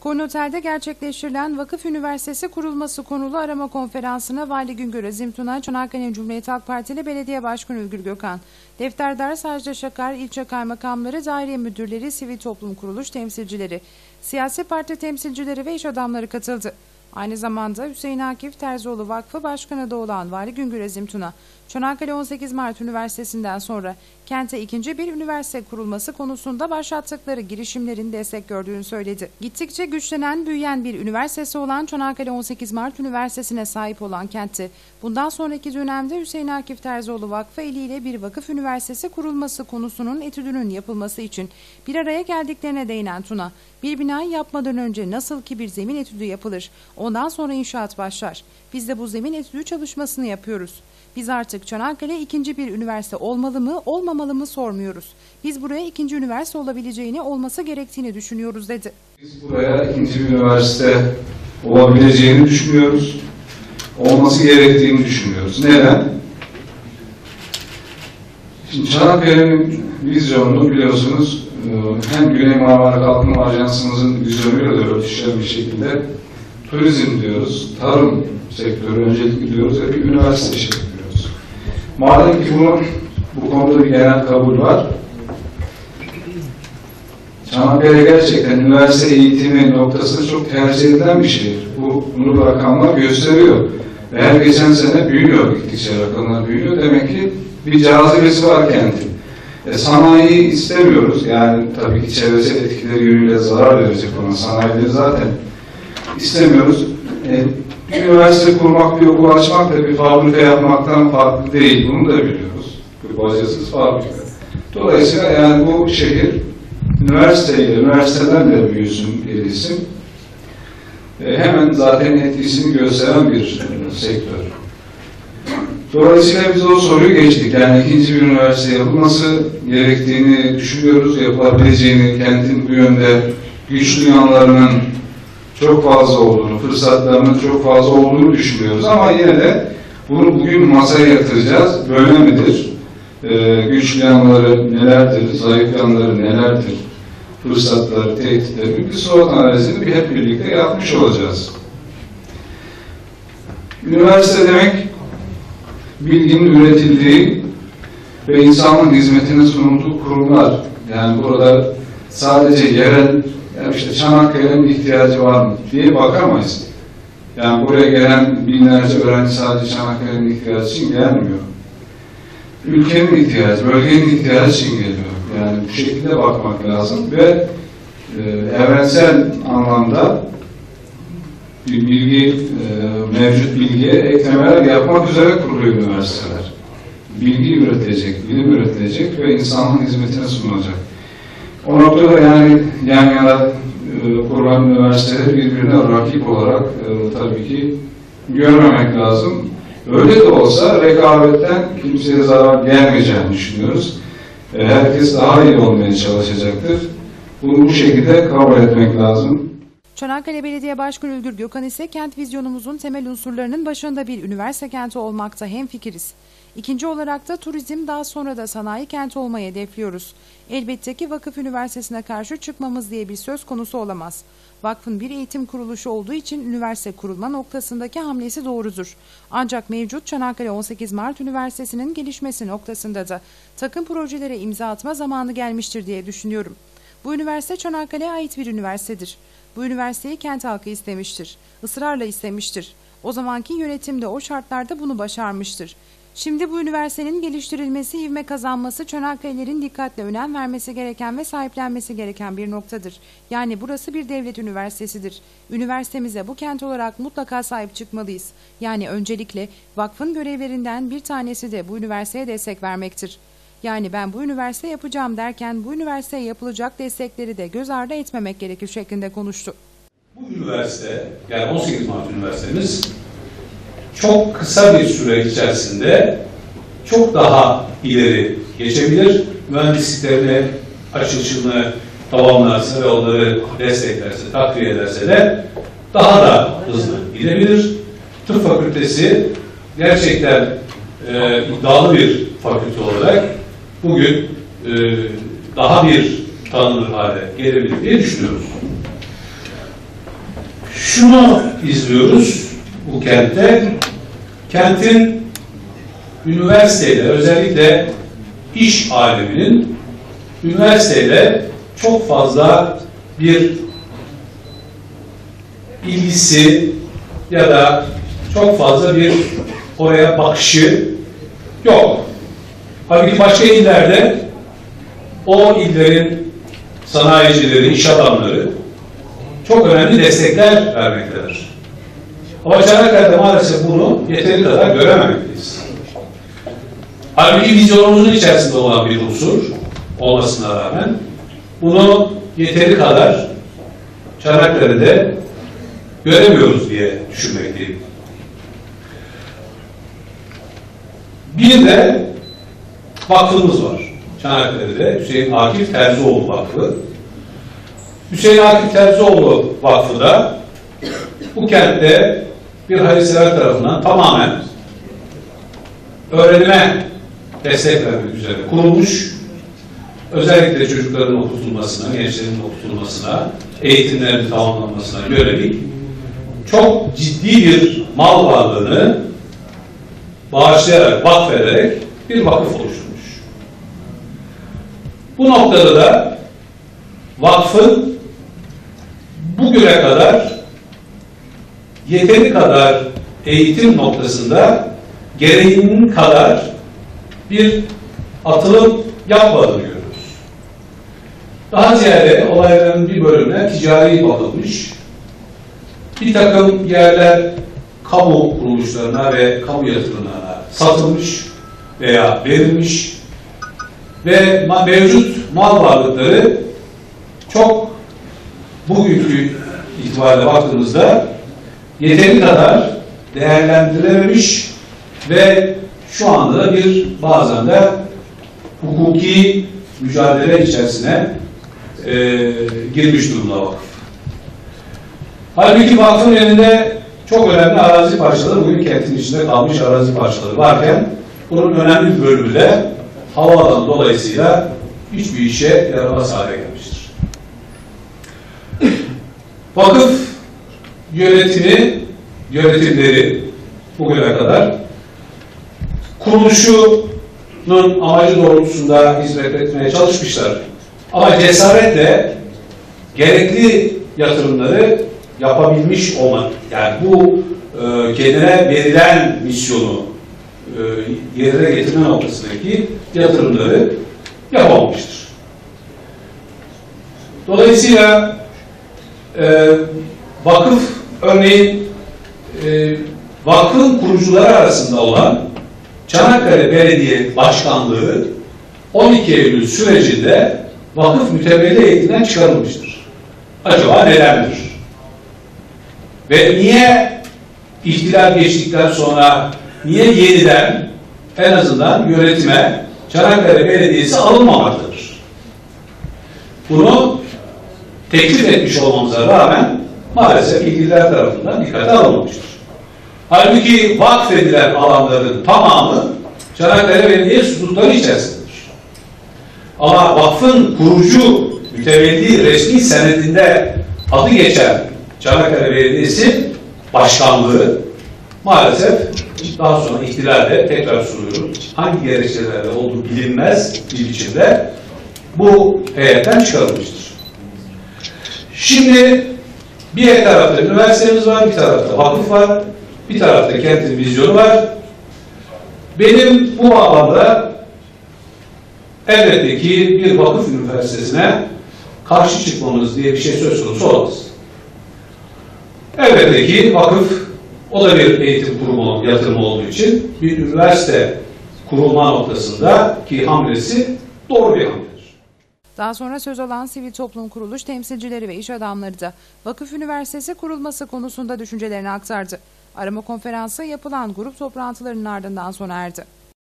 Konotel'de gerçekleştirilen Vakıf Üniversitesi kurulması konulu arama konferansına Vali Güngör Azim Tuna, Çanakkale Cumhuriyet Halk Partili Belediye Başkanı Ülgür Gökhan, Defterdar Sajda Şakar, ilçe kaymakamları, daire müdürleri, sivil toplum kuruluş temsilcileri, siyasi parti temsilcileri ve iş adamları katıldı. Aynı zamanda Hüseyin Akif Terzioğlu Vakfı Başkanı da olan Vali Güngör Azim Tuna, Çanakkale 18 Mart Üniversitesi'nden sonra kente ikinci bir üniversite kurulması konusunda başlattıkları girişimlerin destek gördüğünü söyledi. Gittikçe güçlenen, büyüyen bir üniversitesi olan Çanakkale 18 Mart Üniversitesi'ne sahip olan kentte bundan sonraki dönemde Hüseyin Akif Terzioğlu Vakfı eliyle bir vakıf üniversitesi kurulması konusunun etüdünün yapılması için bir araya geldiklerine değinen Tuna, bir binayı yapmadan önce nasıl ki bir zemin etüdü yapılır, ondan sonra inşaat başlar. Biz de bu zemin etüdü çalışmasını yapıyoruz. Biz artık Çanakkale ikinci bir üniversite olmalı mı, olmamalı mı sormuyoruz. Biz buraya ikinci üniversite olabileceğini, olması gerektiğini düşünüyoruz dedi. Biz buraya ikinci bir üniversite olabileceğini düşünüyoruz. Olması gerektiğini düşünüyoruz. Neden? Şimdi Çanakkale'nin vizyonunu biliyorsunuz e, hem Güney Marmara Kalkınma Ajansımızın vizyonuyla da örtüşen bir şekilde turizm diyoruz, tarım sektörü öncelikli diyoruz ve bir üniversite şekli diyoruz. Madem ki bunun bu konuda bir genel kabul var, Çanakkale gerçekten üniversite eğitimi noktasında çok tercih edilen bir şehir. Bu, bunu rakamlar gösteriyor. Ve her geçen sene büyüyor, gittikçe rakamlar büyüyor. Demek ki bir cazibesi var kentin. E, sanayi istemiyoruz. Yani tabii ki çevresel etkileri yönüyle zarar verecek olan sanayileri zaten istemiyoruz. E, bir üniversite kurmak, bir okul açmak da bir fabrika yapmaktan farklı değil. Bunu da biliyoruz. Bir bacasız fabrika. Dolayısıyla yani bu şehir üniversiteyle, üniversiteden de büyüsün, gelişsin. E, hemen zaten etkisini gösteren bir sektör. Dolayısıyla biz o soruyu geçtik. Yani ikinci bir üniversite yapılması gerektiğini düşünüyoruz, yapılabileceğini, kentin bu yönde güçlü yanlarının çok fazla olduğunu, fırsatlarının çok fazla olduğunu düşünüyoruz. Ama yine de bunu bugün masaya yatıracağız. Böyle midir? Ee, güçlü yanları nelerdir, zayıf yanları nelerdir? Fırsatları, tehditleri, bir SWOT analizini bir hep birlikte yapmış olacağız. Üniversite demek bilginin üretildiği ve insanın hizmetine sunulduğu kurumlar. Yani burada sadece yerel, yani işte Çanakkale'nin ihtiyacı var mı diye bakamayız. Yani buraya gelen binlerce öğrenci sadece Çanakkale'nin ihtiyacı için gelmiyor. Ülkenin ihtiyacı, bölgenin ihtiyacı için geliyor. Yani bu şekilde bakmak lazım ve e, evrensel anlamda bir bilgi, e, mevcut bilgiye eklemeler yapmak üzere kuruluyor üniversiteler. Bilgi üretecek, bilim üretecek ve insanlığın hizmetine sunulacak. O noktada yani yan yana e, kurulan üniversiteleri birbirine rakip olarak e, tabii ki görmemek lazım. Öyle de olsa rekabetten kimseye zarar gelmeyeceğini düşünüyoruz. Herkes daha iyi olmaya çalışacaktır. Bunu bu şekilde kabul etmek lazım. Çanakkale Belediye Başkanı Ülgür Gökhan ise kent vizyonumuzun temel unsurlarının başında bir üniversite kenti olmakta hemfikiriz. İkinci olarak da turizm daha sonra da sanayi kenti olmayı hedefliyoruz. Elbette ki vakıf üniversitesine karşı çıkmamız diye bir söz konusu olamaz. Vakfın bir eğitim kuruluşu olduğu için üniversite kurulma noktasındaki hamlesi doğrudur. Ancak mevcut Çanakkale 18 Mart Üniversitesi'nin gelişmesi noktasında da takım projelere imza atma zamanı gelmiştir diye düşünüyorum. Bu üniversite Çanakkale'ye ait bir üniversitedir. Bu üniversiteyi kent halkı istemiştir. Israrla istemiştir. O zamanki yönetim de o şartlarda bunu başarmıştır. Şimdi bu üniversitenin geliştirilmesi, ivme kazanması Çanakkale'lerin dikkatle önem vermesi gereken ve sahiplenmesi gereken bir noktadır. Yani burası bir devlet üniversitesidir. Üniversitemize bu kent olarak mutlaka sahip çıkmalıyız. Yani öncelikle vakfın görevlerinden bir tanesi de bu üniversiteye destek vermektir. Yani ben bu üniversite yapacağım derken bu üniversiteye yapılacak destekleri de göz ardı etmemek gerekir şeklinde konuştu. Bu üniversite, yani 18 Mart Üniversitemiz çok kısa bir süre içerisinde çok daha ileri geçebilir. Mühendisliklerini, açılışını tamamlarsa ve onları desteklerse, takviye ederse de daha da hızlı gidebilir. Tıp fakültesi gerçekten e, iddialı bir fakülte olarak bugün e, daha bir tanınır hale gelebilir diye düşünüyoruz. şunu izliyoruz bu kentte. Kentin üniversiteyle özellikle iş aleminin üniversiteyle çok fazla bir ilgisi ya da çok fazla bir oraya bakışı yok. Halbuki başka illerde o illerin sanayicileri, iş adamları çok önemli destekler vermektedir. Ama Çanakkale'de maalesef bunu yeteri kadar görememekteyiz. Halbuki vizyonumuzun içerisinde olan bir unsur olmasına rağmen bunu yeteri kadar Çanakkale'de göremiyoruz diye düşünmekteyim. Bir de vakfımız var. Çanakkale'de Hüseyin Akif Terzioğlu Vakfı. Hüseyin Akif Terzioğlu Vakfı da bu kentte bir hayırsever tarafından tamamen öğrenime destek vermek üzere kurulmuş. Özellikle çocukların okutulmasına, gençlerin okutulmasına, eğitimlerin tamamlanmasına yönelik çok ciddi bir mal varlığını bağışlayarak, vakfederek bir vakıf oluşturmuş. Bu noktada da vakfın bugüne kadar yeteri kadar eğitim noktasında gereğinin kadar bir atılım yapmadığını görüyoruz. Daha ziyade olayların bir bölümüne ticari bakılmış. Bir takım yerler kamu kuruluşlarına ve kamu yatırımlarına satılmış veya verilmiş ve mevcut mal varlıkları çok bugünkü itibariyle baktığımızda yeteri kadar değerlendirilememiş ve şu anda da bir bazen de hukuki mücadele içerisine e, girmiş durumda vakıf. Halbuki vakfın elinde çok önemli arazi parçaları, bugün kentin içinde kalmış arazi parçaları varken bunun önemli bir bölümü de havaalanı dolayısıyla hiçbir işe yaramaz hale gelmiştir. Vakıf yönetimi, yönetimleri bugüne kadar kuruluşunun amacı doğrultusunda hizmet etmeye çalışmışlar. Ama cesaretle gerekli yatırımları yapabilmiş olmak, yani bu e, kendine verilen misyonu e, yerine getirme noktasındaki yatırımları yapamamıştır. Dolayısıyla e, vakıf örneğin e, vakfın kurucuları arasında olan Çanakkale Belediye Başkanlığı 12 Eylül sürecinde vakıf mütevelli eğitimden çıkarılmıştır. Acaba nedendir? Ve niye ihtilal geçtikten sonra niye yeniden en azından yönetime Çanakkale Belediyesi alınmamaktadır? Bunu teklif etmiş olmamıza rağmen maalesef ilgililer tarafından dikkate alınmamıştır. Halbuki vakfedilen alanların tamamı Çanakkale Belediyesi hudutları içerisindedir. Ama vakfın kurucu mütevelli resmi senedinde adı geçen Çanakkale Belediyesi Başkanlığı maalesef daha sonra ihtilalde tekrar soruyorum hangi gerekçelerle olduğu bilinmez bir biçimde bu heyetten çıkarılmıştır. Şimdi bir tarafta üniversitemiz var, bir tarafta vakıf var, bir tarafta kentin vizyonu var. Benim bu bağlamda elbette ki bir vakıf üniversitesine karşı çıkmamız diye bir şey söz konusu olamaz. Elbette ki vakıf o da bir eğitim kurumu yatırımı olduğu için bir üniversite kurulma noktasında ki hamlesi doğru bir hamledir. Daha sonra söz alan sivil toplum kuruluş temsilcileri ve iş adamları da Vakıf Üniversitesi kurulması konusunda düşüncelerini aktardı. Arama konferansı yapılan grup toplantılarının ardından sona erdi.